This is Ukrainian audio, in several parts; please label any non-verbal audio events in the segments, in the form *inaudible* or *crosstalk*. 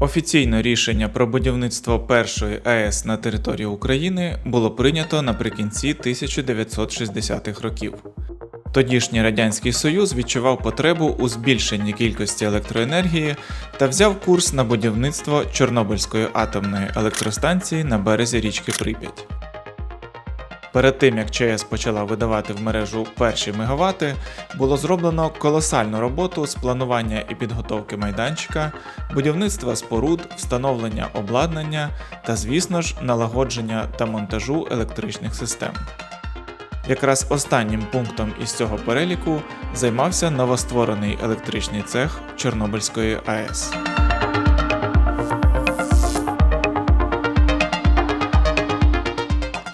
Офіційно рішення про будівництво першої АЕС на території України було прийнято наприкінці 1960-х років. Тодішній Радянський Союз відчував потребу у збільшенні кількості електроенергії та взяв курс на будівництво Чорнобильської атомної електростанції на березі річки Прип'ять. Перед тим як ЧАЕС почала видавати в мережу перші мегавати, було зроблено колосальну роботу з планування і підготовки майданчика, будівництва споруд, встановлення обладнання та, звісно ж, налагодження та монтажу електричних систем. Якраз останнім пунктом із цього переліку займався новостворений електричний цех Чорнобильської АЕС. –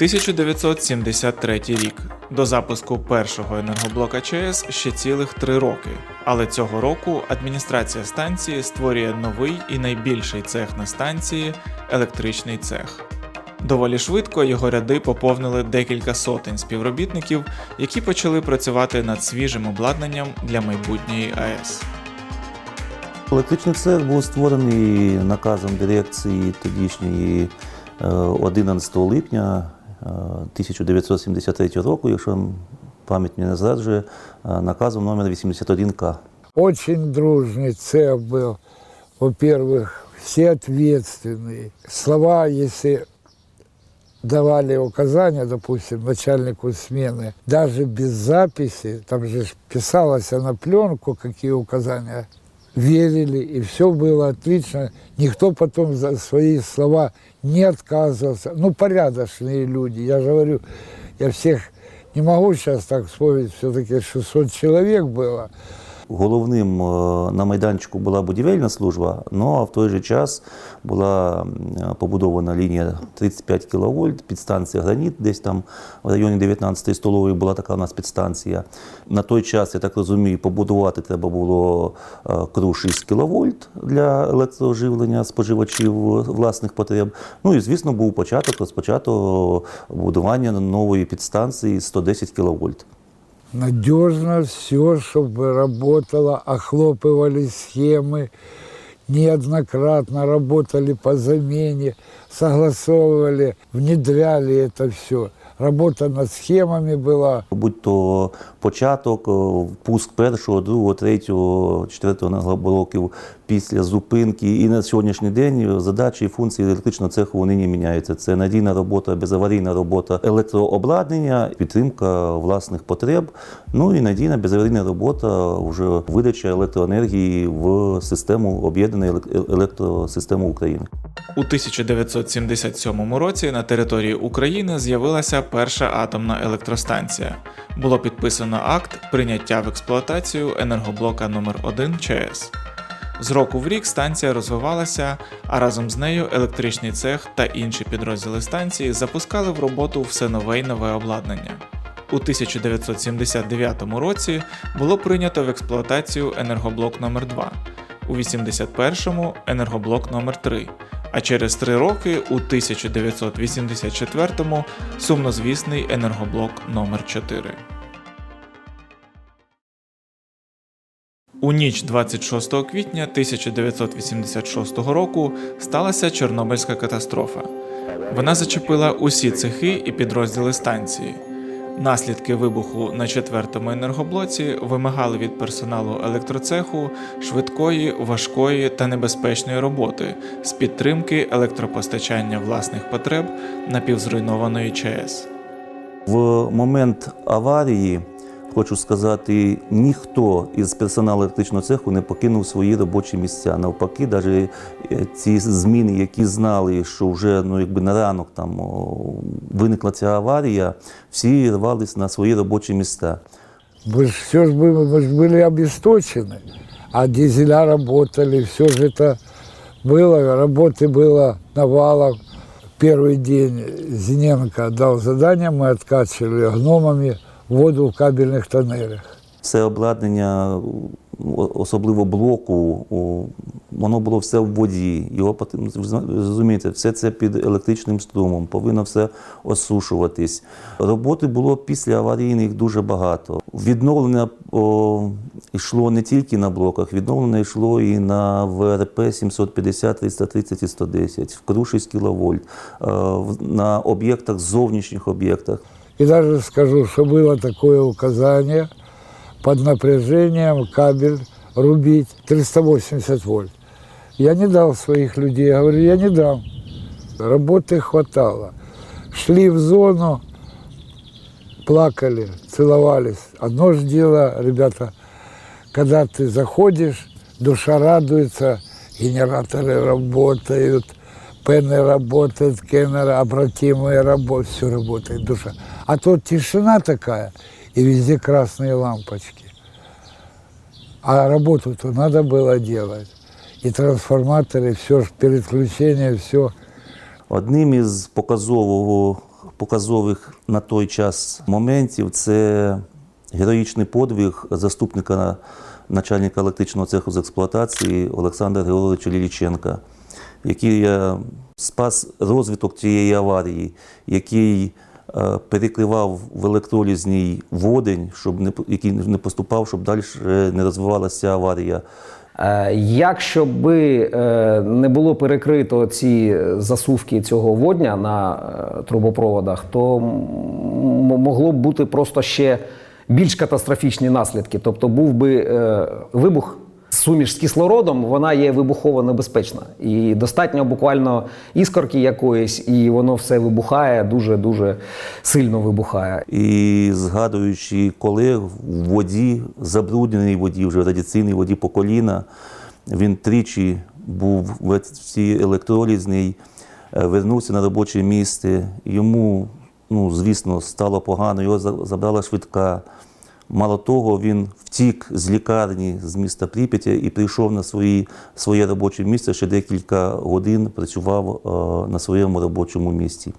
1973 рік. До запуску першого енергоблока ЧАЕС ще цілих три роки. Але цього року адміністрація станції створює новий і найбільший цех на станції електричний цех. Доволі швидко його ряди поповнили декілька сотень співробітників, які почали працювати над свіжим обладнанням для майбутньої АЕС. Електричний цех був створений наказом дирекції тодішньої е, 11 липня е, 1973 року, якщо пам'ять мені не зраджує, е, наказом номер 81К. Очень дружный цех был. Во-первых, все ответственные. Слова, если давали указания, допустим, начальнику смены, даже без записи, там же ж писалось на пленку, какие указания, верили, и все было отлично. Никто потом за свои слова не отказывался. Ну, порядочные люди. Я же говорю, я всех не могу сейчас так вспомнить, все-таки 600 человек было. Головним е, на майданчику була будівельна служба, ну а в той же час була побудована лінія 35 кВт, підстанція Граніт, десь там в районі 19-ї столової була така у нас підстанція. На той час, я так розумію, побудувати треба було е, кру 6 кВт для електроживлення споживачів власних потреб. Ну і звісно, був початок, розпочато будування нової підстанції 110 кВт надежно все, чтобы работало, охлопывали схемы, неоднократно работали по замене, согласовывали, внедряли это все. Работа над схемами была. Будь то початок, о, пуск першого, другого, третього, четвертого енергоблоків після зупинки. І на сьогоднішній день задачі і функції електричного цеху вони не міняються. Це надійна робота, безаварійна робота електрообладнання, підтримка власних потреб. Ну і надійна безаварійна робота вже видача електроенергії в систему об'єднаної елек- електросистеми України. У 1977 році на території України з'явилася перша атомна електростанція. Було підписано акт прийняття в експлуатацію енергоблока номер 1 ЧАЕС. З року в рік станція розвивалася, а разом з нею електричний цех та інші підрозділи станції запускали в роботу все нове й нове обладнання. У 1979 році було прийнято в експлуатацію енергоблок номер 2 у 81-му енергоблок номер 3 а через три роки у 1984-му сумнозвісний енергоблок номер 4 У ніч 26 квітня 1986 року сталася Чорнобильська катастрофа. Вона зачепила усі цехи і підрозділи станції. Наслідки вибуху на четвертому енергоблоці вимагали від персоналу електроцеху швидкої, важкої та небезпечної роботи з підтримки електропостачання власних потреб напівзруйнованої ЧАЕС. В момент аварії, хочу сказати, ніхто із персоналу електричного цеху не покинув свої робочі місця. Навпаки, навіть ці зміни, які знали, що вже ну, якби на ранок там о, виникла ця аварія, всі рвались на свої робочі місця. Мы ж все ж были, мы ж были обесточены, а дизеля работали, все же это было, работы было навалом. Первый день Зиненко дал задание, мы откачивали гномами воду в кабельных тоннелях. Все обладнання, особливо блоку, воно було все в воді. Його розумієте, все це під електричним струмом, повинно все осушуватись. Роботи було після аварійних дуже багато. Відновлення о, йшло не тільки на блоках, відновлення йшло і на ВРП 750, 330 і 110, в Крушись кіловольт, е, на об'єктах, зовнішніх об'єктах. И даже скажу, что было такое указание под напряжением кабель рубить 380 вольт. Я не дал своих людей, я говорю, я не дам. Работы хватало. Шли в зону, плакали, целовались. Одно же дело, ребята, когда ты заходишь, душа радуется, генераторы работают, пены работают, кеннеры, обратимые работают, все работает, душа. А тут тишина такая, и везде красные лампочки. А работу-то надо было делать. И трансформаторы, все, переключение, все. Одним із показового, показових на той час моментів це героїчний подвиг заступника начальника електричного цеху з експлуатації Олександра Григоровича Ліліченка, який е, спас розвиток цієї аварії, який е, перекривав в електролізній водень, щоб не, який не поступав, щоб далі не розвивалася аварія. Е, Якщо би е, не було перекрито ці засувки цього водня на е, трубопроводах, то могло б бути просто ще більш катастрофічні наслідки. Тобто був би е, вибух. Суміш з кислородом вона є вибухово небезпечна. І достатньо буквально іскорки якоїсь, і воно все вибухає, дуже дуже сильно вибухає. І згадуючи колег в воді, забрудненій воді, вже в радіаційній воді по коліна, він тричі був в цій електролізній, е, вернувся на робоче місце. Йому, ну, звісно, стало погано, його забрала швидка. Мало того, він втік з лікарні з міста Прип'яття і прийшов на свої, своє робоче місце, ще декілька годин працював е, на своєму робочому місці.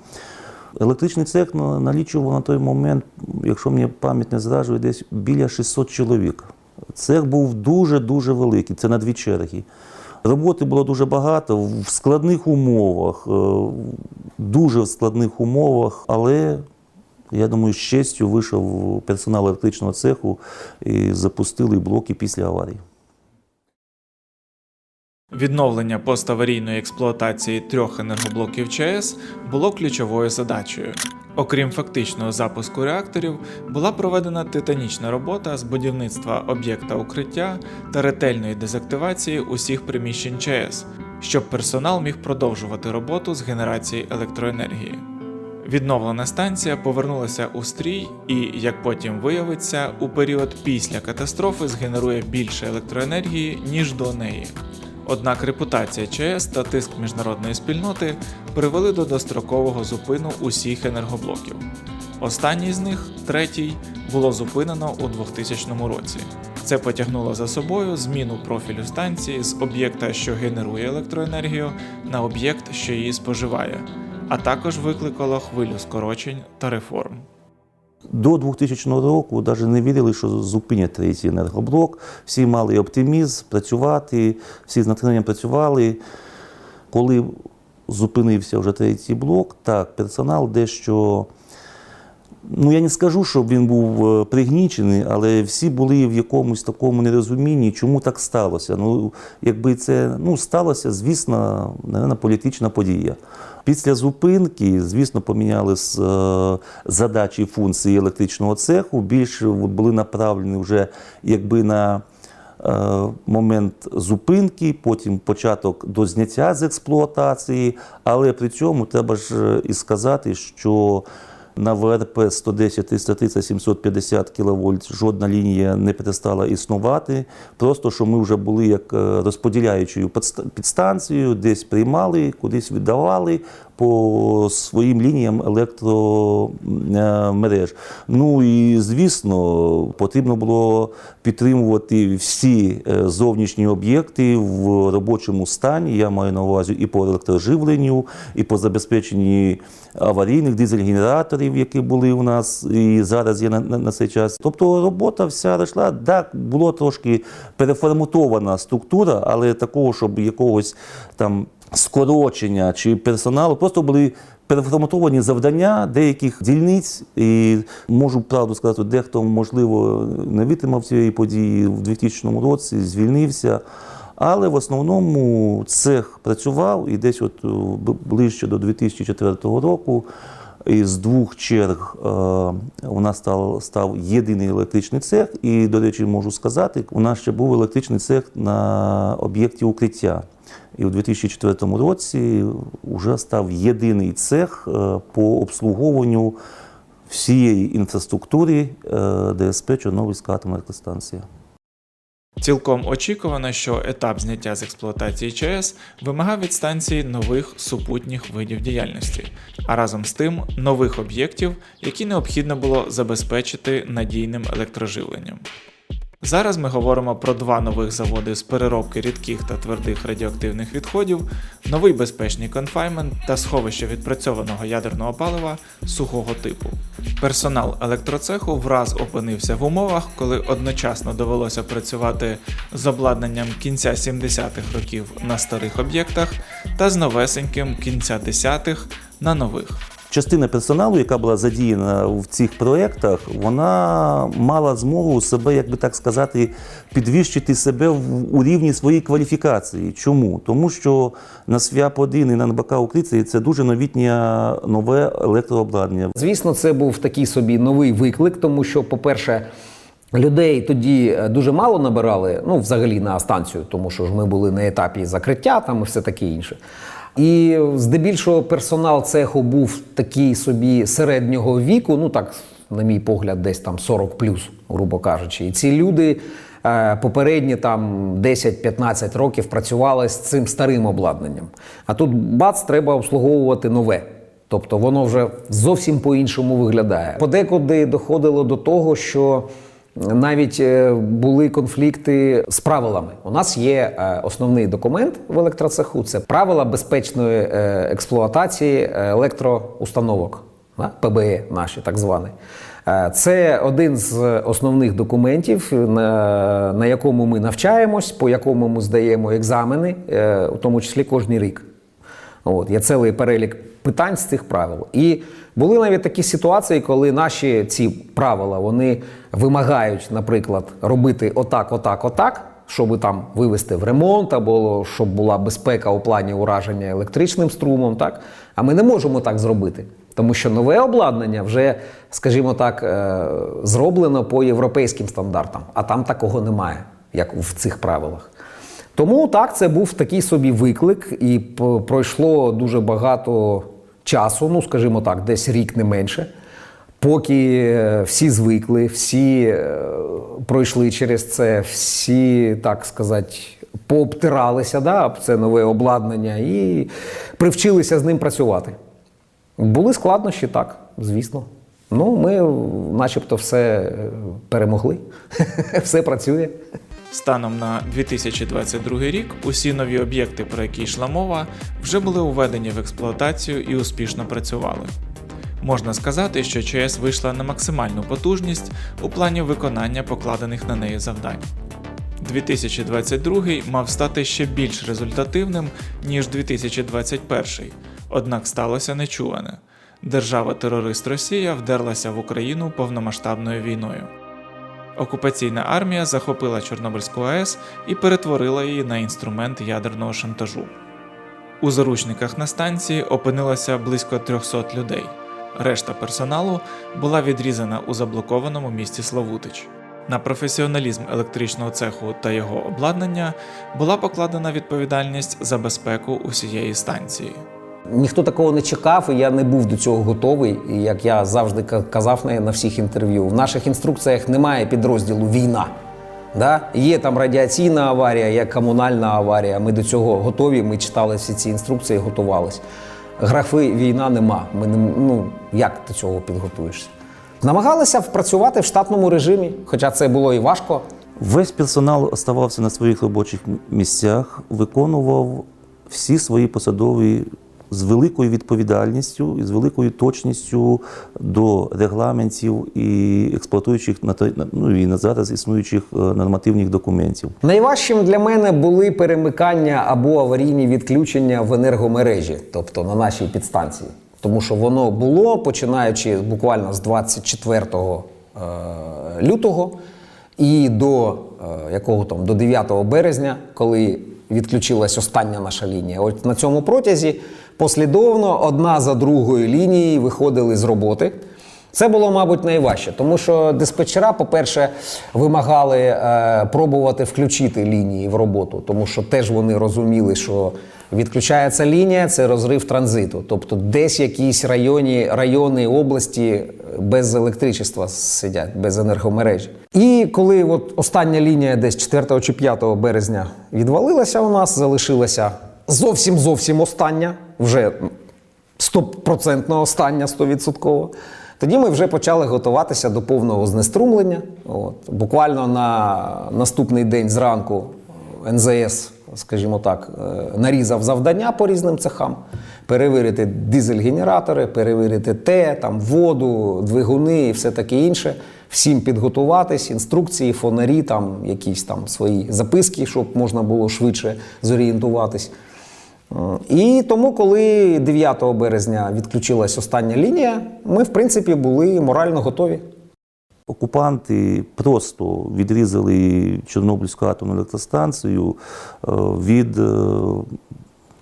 Електричний цех налічував на той момент, якщо мені пам'ять не зраджує, десь біля 600 чоловік. Цех був дуже-дуже великий, це на дві черги. Роботи було дуже багато в складних умовах, е, дуже в складних умовах, але я думаю, з честю вийшов персонал електричного цеху і запустили блоки після аварії. Відновлення поставарійної експлуатації трьох енергоблоків ЧАЕС було ключовою задачею. Окрім фактичного запуску реакторів, була проведена титанічна робота з будівництва об'єкта укриття та ретельної дезактивації усіх приміщень ЧАЕС, щоб персонал міг продовжувати роботу з генерації електроенергії. Відновлена станція повернулася у стрій і, як потім виявиться, у період після катастрофи згенерує більше електроенергії, ніж до неї. Однак репутація ЧАЕС та тиск міжнародної спільноти привели до дострокового зупину усіх енергоблоків. Останній з них, третій, було зупинено у 2000 році. Це потягнуло за собою зміну профілю станції з об'єкта, що генерує електроенергію, на об'єкт, що її споживає, а також викликало хвилю скорочень та реформ. До 2000 року навіть не вірили, що зупинять третій енергоблок. Всі мали оптимізм працювати, всі з натхненням працювали. Коли зупинився вже третій блок, так, персонал дещо. Ну, я не скажу, щоб він був е, пригнічений, але всі були в якомусь такому нерозумінні, чому так сталося. Ну, якби це ну, сталося, звісно, наверное, політична подія. Після зупинки, звісно, поміняли е, задачі і функції електричного цеху, більше були направлені вже якби на е, момент зупинки, потім початок до зняття з експлуатації. Але при цьому треба ж і сказати, що на ВРП 110, 330, 750 кВт жодна лінія не перестала існувати. Просто що ми вже були як е, розподіляючою підста- підстанцією, десь приймали, кудись віддавали, по своїм лініям електромереж. Ну і звісно, потрібно було підтримувати всі е, зовнішні об'єкти в робочому стані. Я маю на увазі і по електроживленню, і по забезпеченні аварійних дизель-генераторів, які були у нас і зараз є на, на, на цей час. Тобто робота вся йшла. Так, було трошки переформатована структура, але такого, щоб якогось там скорочення чи персоналу, просто були переформатовані завдання деяких дільниць. І можу правду сказати, дехто, можливо, не витримав цієї події в 2000 році, звільнився. Але в основному цех працював і десь от е, ближче до 2004 року із двох черг е, у нас став, став єдиний електричний цех. І, до речі, можу сказати, у нас ще був електричний цех на об'єкті укриття. І у 2004 році вже став єдиний цех е, по обслуговуванню всієї інфраструктури е, ДСП Чорнобильська атомна електростанція. Цілком очікувано, що етап зняття з експлуатації ЧАЕС вимагав від станції нових супутніх видів діяльності, а разом з тим нових об'єктів, які необхідно було забезпечити надійним електроживленням. Зараз ми говоримо про два нових заводи з переробки рідких та твердих радіоактивних відходів, новий безпечний конфаймент та сховище відпрацьованого ядерного палива сухого типу. Персонал електроцеху враз опинився в умовах, коли одночасно довелося працювати з обладнанням кінця 70-х років на старих об'єктах та з новесеньким кінця 10-х на нових. Частина персоналу, яка була задіяна в цих проєктах, вона мала змогу себе, як би так сказати, підвищити себе в, у рівні своєї кваліфікації. Чому? Тому що на СВЯП-1 і на НБК Укриці це дуже новітнє нове електрообладнання. Звісно, це був такий собі новий виклик, тому що, по-перше, людей тоді е, дуже мало набирали, ну, взагалі на станцію, тому що ж ми були на етапі закриття там і все таке інше. І здебільшого персонал цеху був такий собі середнього віку, ну так, на мій погляд, десь там 40 грубо кажучи. І ці люди е, попередні там 10-15 років працювали з цим старим обладнанням. А тут бац, треба обслуговувати нове. Тобто воно вже зовсім по-іншому виглядає. Подекуди доходило до того, що навіть е, були конфлікти з правилами. У нас є е, основний документ в електроцеху це правила безпечної е, експлуатації електроустановок? ПБЕ наші так звані. Це один з основних документів, на, якому ми навчаємось, по якому ми здаємо екзамени, у тому числі кожний рік. От, є цілий перелік питань з цих правил. І були навіть такі ситуації, коли наші ці правила вони вимагають, наприклад, робити отак, отак, отак, щоб там вивести в ремонт, або щоб була безпека у плані ураження електричним струмом. Так? А ми не можемо так зробити. Тому що нове обладнання вже, скажімо так, е, зроблено по європейським стандартам, а там такого немає, як в цих правилах. Тому так, це був такий собі виклик, і пройшло дуже багато часу, ну скажімо так, десь рік не менше. Поки е, всі звикли, всі е, пройшли через це, всі, так сказати, пообтиралися да, це нове обладнання і привчилися з ним працювати. Були складнощі, так, звісно. Ну, ми начебто все е, перемогли, *laughs* все працює. Станом на 2022 рік усі нові об'єкти, про які йшла мова, вже були уведені в експлуатацію і успішно працювали. Можна сказати, що ЧАЕС вийшла на максимальну потужність у плані виконання покладених на неї завдань. 2022 мав стати ще більш результативним, ніж 2021, однак сталося нечуване. Держава-терорист Росія вдерлася в Україну повномасштабною війною. Окупаційна армія захопила Чорнобильську АЕС і перетворила її на інструмент ядерного шантажу. У заручниках на станції опинилося близько 300 людей. Решта персоналу була відрізана у заблокованому місті Славутич. На професіоналізм електричного цеху та його обладнання була покладена відповідальність за безпеку усієї станції. Ніхто такого не чекав, і я не був до цього готовий. Як я завжди казав на, на всіх інтерв'ю, в наших інструкціях немає підрозділу війна. Да? Є там радіаційна аварія, є комунальна аварія. Ми до цього готові. Ми читали всі ці інструкції, готувалися. графи війна нема. Ми не, ну, як до цього підготуєшся? Намагалися працювати в штатному режимі, хоча це було і важко. Весь персонал оставався на своїх робочих місцях, виконував всі свої посадові з великою відповідальністю і з великою точністю до регламентів і експлуатуючих на ну, і на зараз існуючих е, нормативних документів. Найважчим для мене були перемикання або аварійні відключення в енергомережі, тобто на нашій підстанції. Тому що воно було починаючи буквально з 24 е, лютого і до е, якого там до 9 березня, коли відключилась остання наша лінія. От на цьому протязі послідовно одна за другою лінії виходили з роботи. Це було, мабуть, найважче, тому що диспетчера, по-перше, вимагали е, пробувати включити лінії в роботу, тому що теж вони розуміли, що відключається лінія, це розрив транзиту. Тобто десь якісь районі, райони області без електричества сидять, без енергомережі. І коли от остання лінія десь 4 чи 5 березня відвалилася у нас, залишилася зовсім зовсім остання, вже стопроцентно остання, стовідсотково. Тоді ми вже почали готуватися до повного знеструмлення. От. Буквально на наступний день зранку НЗС, скажімо так, е, нарізав завдання по різним цехам. Перевірити дизель-генератори, перевірити те, там, воду, двигуни і все таке інше. Всім підготуватись, інструкції, фонарі, там, якісь там свої записки, щоб можна було швидше зорієнтуватись. Е, І тому, коли 9 березня відключилась остання лінія, ми, в принципі, були морально готові. Окупанти просто відрізали Чорнобильську атомну електростанцію е, від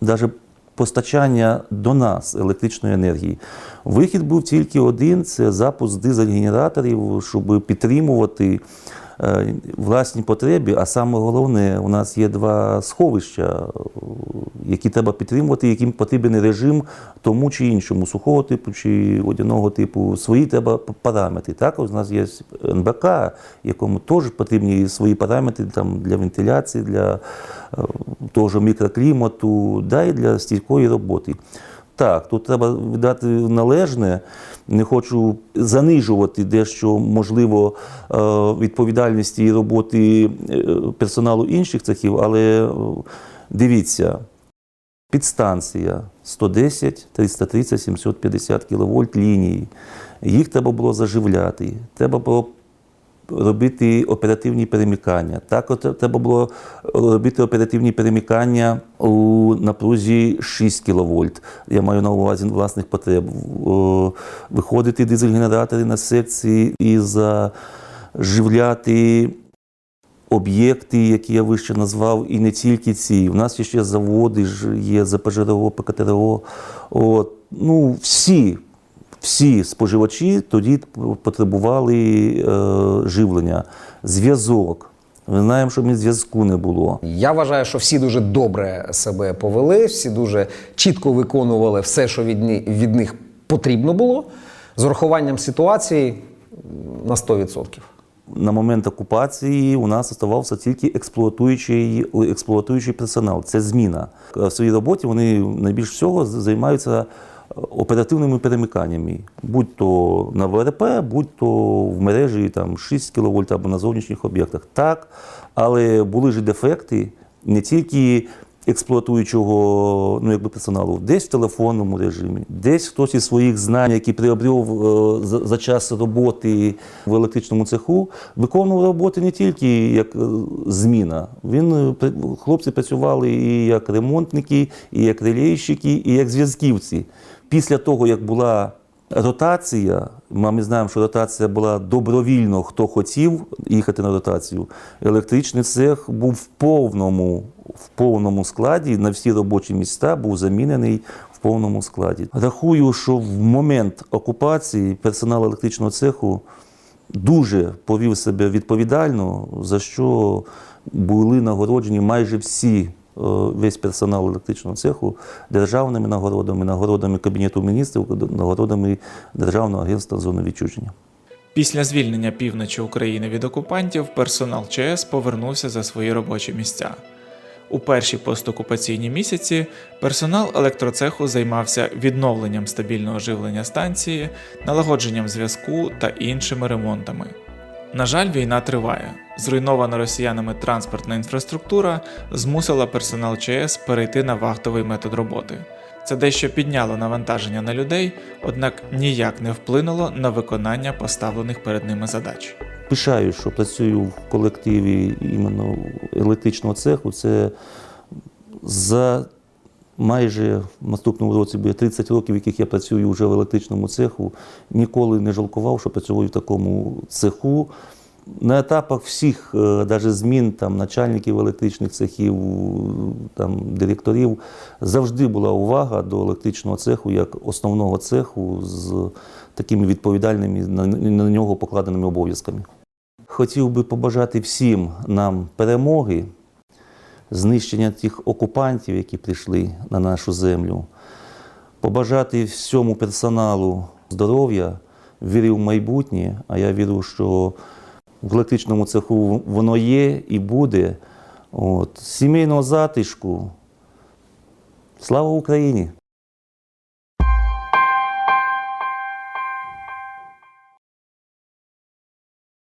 навіть постачання до нас електричної енергії. Вихід був тільки один: це запуск дизель-генераторів, щоб підтримувати е, власні потреби. А саме головне, у нас є два сховища, е, які треба підтримувати, яким потрібен режим тому чи іншому, сухого типу чи водяного типу. Свої треба параметри. Також у нас є НБК, якому теж потрібні свої параметри там, для вентиляції, для е, того ж мікроклімату, да, і для стійкої роботи. Так, тут треба віддати належне. Не хочу занижувати дещо, можливо, е, відповідальності і роботи е, персоналу інших цехів, але е, дивіться, підстанція 110, 330, 750 кВт лінії. Їх треба було заживляти. Треба було робити оперативні перемикання. Так, от треба було робити оперативні перемикання у напрузі 6 кВт. Я маю на увазі власних потреб. Виходити дизель-генератори на секції і заживляти об'єкти, які я вище назвав, і не тільки ці. У нас є ще заводи, є ЗПЖРО, ПКТРО. От, ну, всі, всі споживачі тоді потребували е, живлення, зв'язок. Ми знаємо, що ми зв'язку не було. Я вважаю, що всі дуже добре себе повели, всі дуже чітко виконували все, що від, від них потрібно було, з урахуванням ситуації на 100%. На момент окупації у нас оставався тільки експлуатуючий, експлуатуючий персонал. Це зміна. В своїй роботі вони найбільш всього займаються оперативними перемиканнями, будь то на ВРП, будь то в мережі там, 6 кВт або на зовнішніх об'єктах. Так, але були ж дефекти не тільки експлуатуючого ну, якби персоналу, десь в телефонному режимі, десь хтось із своїх знань, які приобрів е, за, за час роботи в електричному цеху, виконував роботи не тільки як е, зміна. Він е, при- хлопці працювали і як ремонтники, і як релейщики, і як зв'язківці. Після того, як була Ротація, ми знаємо, що ротація була добровільно, хто хотів їхати на ротацію. Електричний цех був в повному, в повному складі, на всі робочі місця був замінений в повному складі. Рахую, що в момент окупації персонал електричного цеху дуже повів себе відповідально, за що були нагороджені майже всі, весь персонал електричного цеху державними нагородами, нагородами Кабінету міністрів, нагородами Державного агентства зони відчуження. Після звільнення півночі України від окупантів персонал ЧАЕС повернувся за свої робочі місця. У перші постокупаційні місяці персонал електроцеху займався відновленням стабільного живлення станції, налагодженням зв'язку та іншими ремонтами. На жаль, війна триває. Зруйнована росіянами транспортна інфраструктура змусила персонал ЧАЕС перейти на вахтовий метод роботи. Це дещо підняло навантаження на людей, однак ніяк не вплинуло на виконання поставлених перед ними задач. Пишаю, що працюю в колективі іменно електричного цеху. Це за майже в наступному році буде 30 років, яких я працюю вже в електричному цеху. Ніколи не жалкував, що працюю в такому цеху. На етапах всіх навіть змін там, начальників електричних цехів, там, директорів завжди була увага до електричного цеху як основного цеху з такими відповідальними на нього покладеними обов'язками. Хотів би побажати всім нам перемоги, знищення тих окупантів, які прийшли на нашу землю, побажати всьому персоналу здоров'я, віри в майбутнє, а я вірю, що в електричному цеху воно є і буде. От, сімейного затишку. Слава Україні!